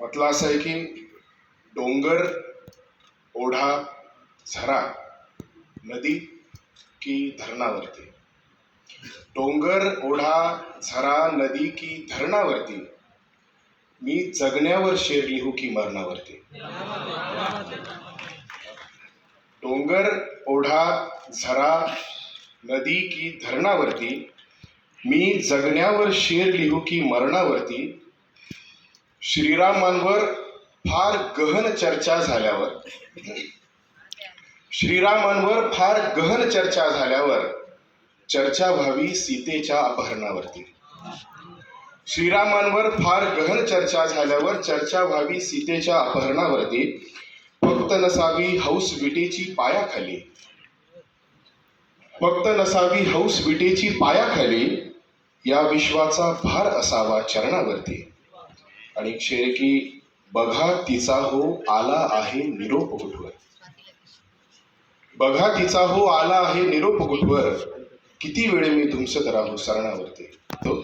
म्हटलं असं आहे की डोंगर ओढा झरा नदी की धरणावरती. डोंगर ओढा झरा नदी की धरणावरती. मी जगण्यावर शेर लिहू की मरणावरती. डोंगर ओढा झरा नदी की धरणावरती. मी जगण्यावर शेर लिहू की मरणावरती. श्रीरामांवर फार गहन चर्चा झाल्यावर श्रीरामांवर फार गहन चर्चा झाल्यावर चर्चा व्हावी सीतेच्या अपहरणावरती श्रीरामांवर फार गहन चर्चा झाल्यावर चर्चा व्हावी सीतेच्या अपहरणावरती फक्त नसावी हौस विटेची पायाखाली फक्त नसावी हौस विटेची पायाखाली या विश्वाचा भार असावा चरणावरती. आणि शेरकी बघा तिचा हो आला आहे निरोप कुठवर? बघा तिचा हो आला आहे निरोप कुठवर? किती वेळ मी तुमचं राहू सरणावरती तो